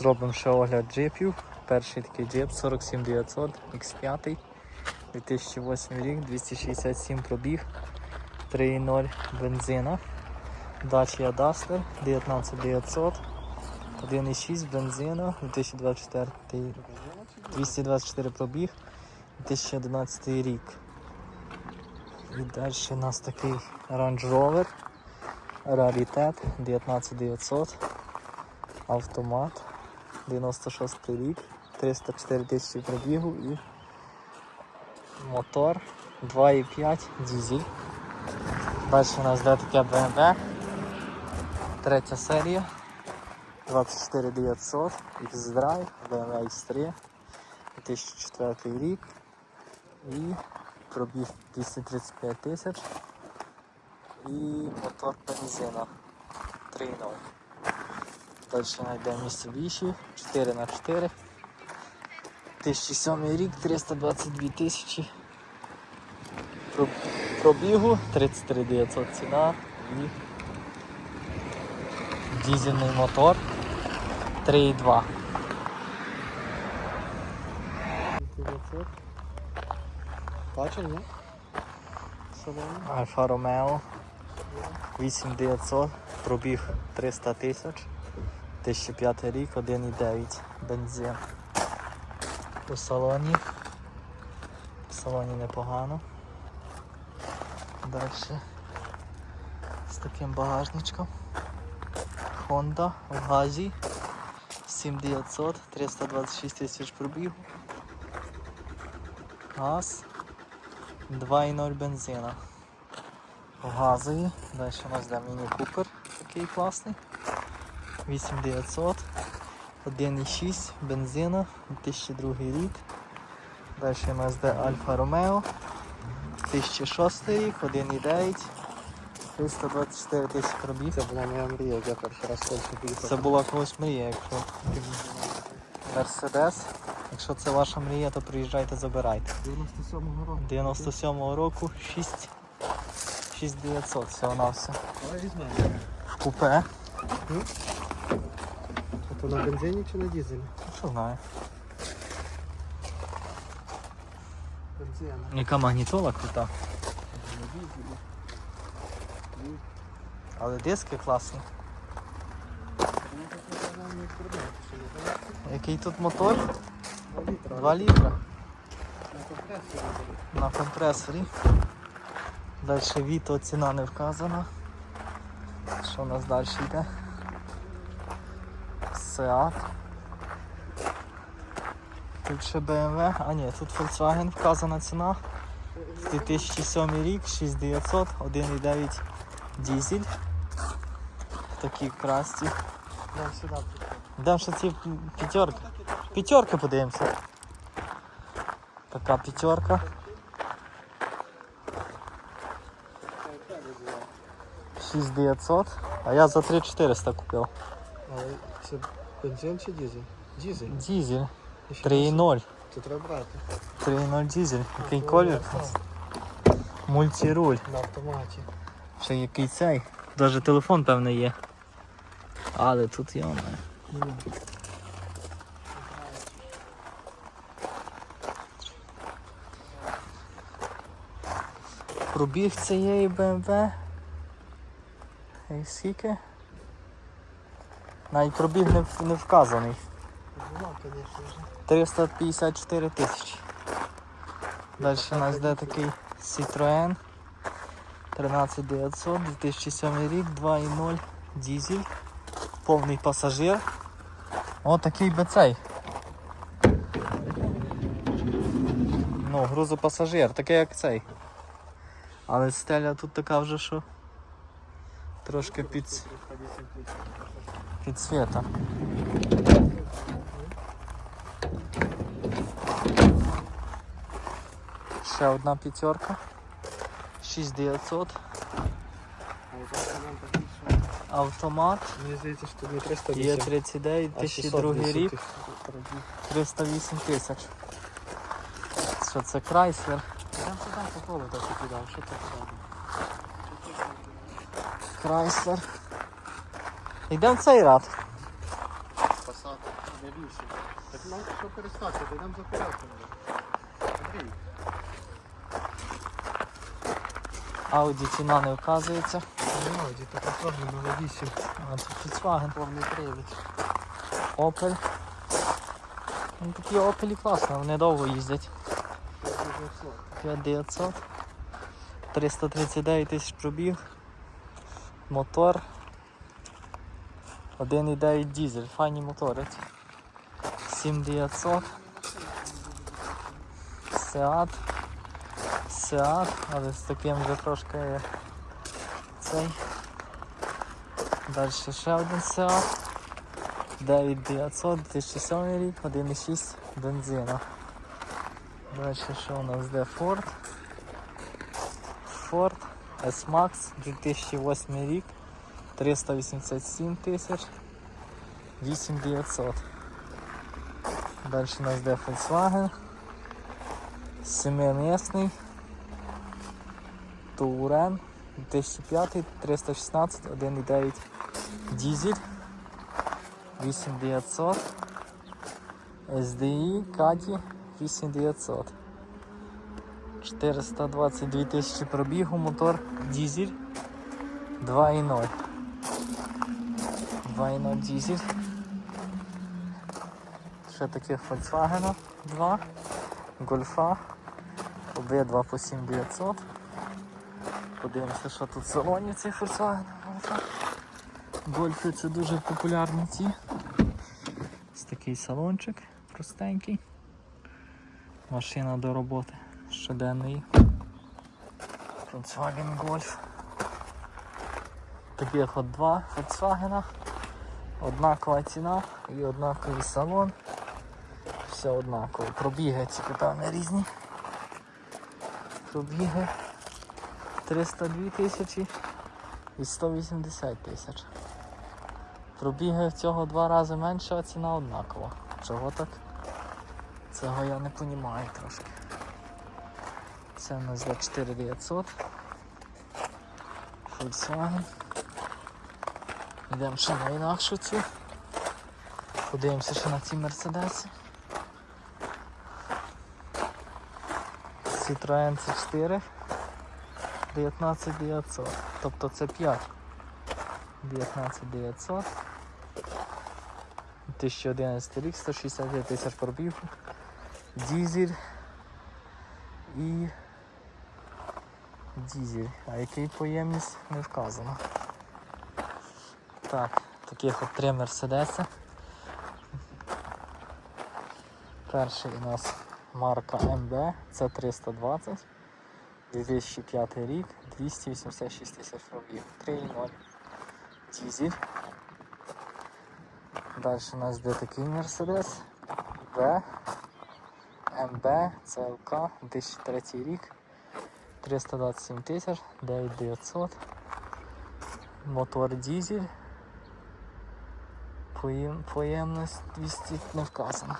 Зробимо ще огляд джипів. Перший такий джип 47900 X5. 2008 рік, 267 пробіг, 3.0 бензина. Dacia Duster 19900, 1.6 бензина, 2024, 224 пробіг, 2011 рік. І далі у нас такий Range Rover Raritet 19900, автомат, 96 рік, 304 тисячі пробігу і мотор 2,5 дизель. Далі у нас йде таке BMW. Третя серія. 24900 X-Drive, BMW X3, 2004 рік і пробіг 235 тисяч і мотор бензина 3.0. Далі знайдемо Mitsubishi 4х4. 2007 рік, 322 тисячі. Пробігу 33 900 ціна і дизельний мотор 3.2. Бачив, ні? Альфа Ромео 8900, пробіг 300 тисяч, 2005 рік, 1,9 бензин. У салоні. В салоні непогано. Далі з таким багажничком. Honda в газі 7900, 326 тисяч пробігу. Газ 2,0 бензина. Газові. Далі у нас йде міні Купер такий класний. 8900. 1,6 бензина, 2002 рік. Далі у Альфа Ромео. 2006 рік, 1,9. 324 тисячі пробіг. Це була моя мрія, як я перший раз Польщу поїхав. Це була когось мрія, якщо Мерседес. Якщо це ваша мрія, то приїжджайте, забирайте. 97-го року. 97-го року 6 6900 всього на все. Але візьмемо. В купе. То на бензині чи на дізелі? Ну, Що знаю. Бензина. Яка магнітола крута. На. Але диски класні. Ну, так, напевно, не продати, що не знаю. Який тут мотор? Два літра. 2 літра На компресорі буде. на компресорі. Далі Віто ціна не вказана. Що у нас далі йде? Seat. Тут ще BMW. А ні, тут Volkswagen вказана ціна. 2007 рік, 6900, 1,9 дизель. Такі красті. Йдемо ще ці п'ятерки. П'ятерки подивимося. Така п'ятерка. 6900, а я за 3400 купив. Бензин чи дізель? Дізель. Дизель 3.0. Це треба брати. 3.0 дизель. Який колір? Мультируль. На автоматі. Ще який цей. Навіть телефон, певно, є. Але тут йома. Пробіг цієї BMW. І скільки? Навіть пробіг не, не вказаний. Була, звісно вже. 354 тисячі. Далі у нас йде такий Citroen 13900, 2007 рік, 2.0 дизель, повний пасажир. О, такий би цей. Ну, грузопасажир, такий як цей. Але стеля тут така вже, що трошки під, під світа. Ще одна п'ятерка. 6900. А яка це нам такі, що? Автомат. Мені здається, що тут не 300 Є 39, 2002 рік, 308 тисяч. Що це Chrysler? Там сюди попробуй так кидав, що це сюди? Йдемо в цей ряд. Пасати. Не вісім. Так нам що перестати, ти нам за порядком. Андрій, Ауді ціна не вказується. Молоді, так оформлено на вісім. А це Volkswagen. Повний привід. Opel. Ну, такі Opel класно, вони довго їздять. 5900. 339 тисяч пробіг. Мотор. 1,9 дизель. Файні мотори. 7900. Seat. Seat, але з таким вже трошки цей. Далі ще один Seat. 9900, 2007 рік, 1,6 бензина. Далі що у нас де Ford? Ford S-Max 2008 рік, 387 тисяч, 8900. Далі у нас де Volkswagen. Семимісний. Touran 2005, 316, 1,9 дизель. 8900 SDI Каді 8900 422 тисячі пробігу, мотор дизель 2.0 2.0 дизель Ще таких Volkswagen 2 Гольфа обидва по 7900 Подивимося, що тут в салоні цих Volkswagen Гольфи це дуже популярні ці. Ось такий салончик простенький. Машина до роботи щоденної. Volkswagen Golf. Таких от два Volkswagen. Однакова ціна і однаковий салон. Все однаково. Пробіги ці певне різні. Пробіги 302 тисячі і 180 тисяч. Пробіги в цього два рази менше, а ціна однакова. Чого так? Цього я не розумію трошки. Це у нас за 4900. Volkswagen. Йдемо ще на інакшу цю. Подивимося ще на ці мерседеси. Citroen C4 19900. Тобто це 5. 19900. 2011 рік, 165 тисяч пробігу. Дізель і дізель. А який поємність не вказано. Так, таких от три мерседеси. Перший у нас марка МБ, це 320. 2005 рік, 286 тисяч пробігу. 3,0 дизель. Далі у нас де такий Мерседес. В. МБ, ЦЛК, 2003 рік. 327 тисяч, 9900. Мотор дизель. Поєм- Поємність 200 не вказано.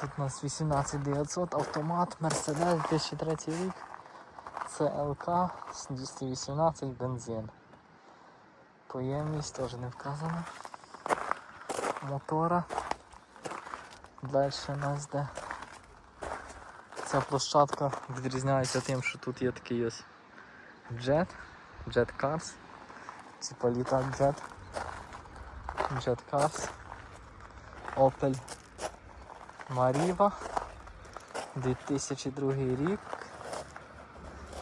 Тут у нас 18900, автомат, Мерседес, 2003 рік. ЦЛК, 218 бензин. Поємність теж не вказана. Мотора. Далі у нас де. Ця площадка відрізняється тим, що тут є такий ось джет, джет Cars. Типа літак джет. Джет Cars. Opel Mariva. 2002 рік.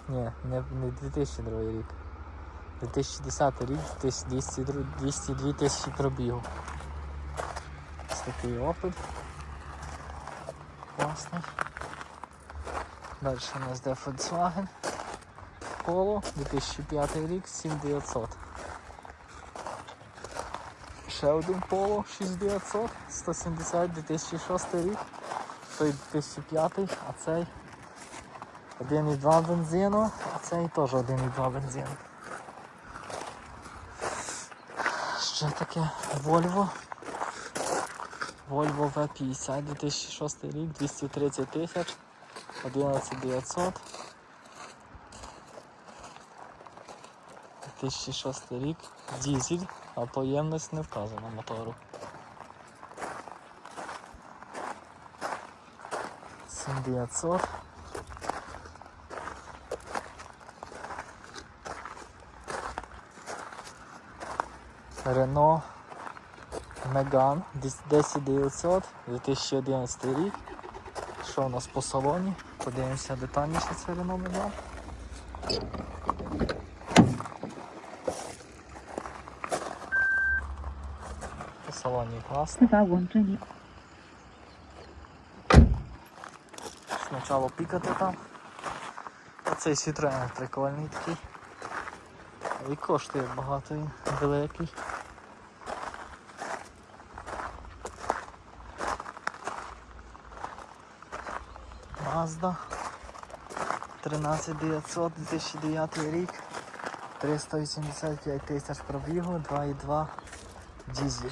Ні, не, не 2002 рік. 2010 рік, 202 202 тисячі пробігу. Ось такий опит. Класний. Далі у нас де Volkswagen. Polo 2005 рік, 7900. Ще один Polo 6900, 170 2006 рік. Той 2005, а цей 1,2 бензину, а цей теж 1,2 бензину. Ще таке Volvo. Volvo V50 2006 рік, 230 тисяч, 11900. 2006 рік, дизель, а поємність не вказана мотору. Сім 900. Рено Меган 10900 2011 рік. Що у нас по салоні? Подивимося детальніше це Рено Меган. салоні класно. Так, вон ні. Спочатку пікати там. Оцей цей Citroen прикольний такий. І коштує багато він великий. Mazda 13900 2009 рік. 385 тисяч пробігу, 2,2 дизель.